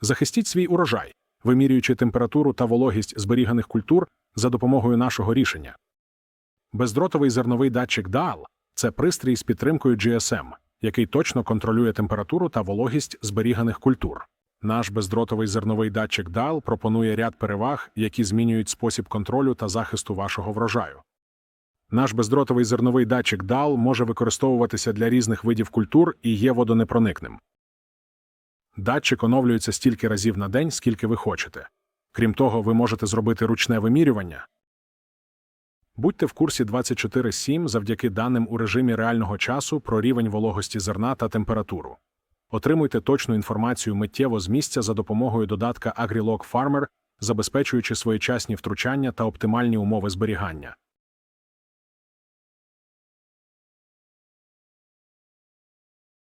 Захистіть свій урожай, вимірюючи температуру та вологість зберіганих культур за допомогою нашого рішення. Бездротовий зерновий датчик DAL – це пристрій з підтримкою GSM, який точно контролює температуру та вологість зберіганих культур. Наш бездротовий зерновий датчик DAL пропонує ряд переваг, які змінюють спосіб контролю та захисту вашого врожаю. Наш бездротовий зерновий датчик DAL може використовуватися для різних видів культур і є водонепроникним. Датчик оновлюється стільки разів на день, скільки ви хочете. Крім того, ви можете зробити ручне вимірювання. Будьте в курсі 24/7 завдяки даним у режимі реального часу про рівень вологості зерна та температуру. Отримуйте точну інформацію миттєво з місця за допомогою додатка AgriLog Farmer, забезпечуючи своєчасні втручання та оптимальні умови зберігання.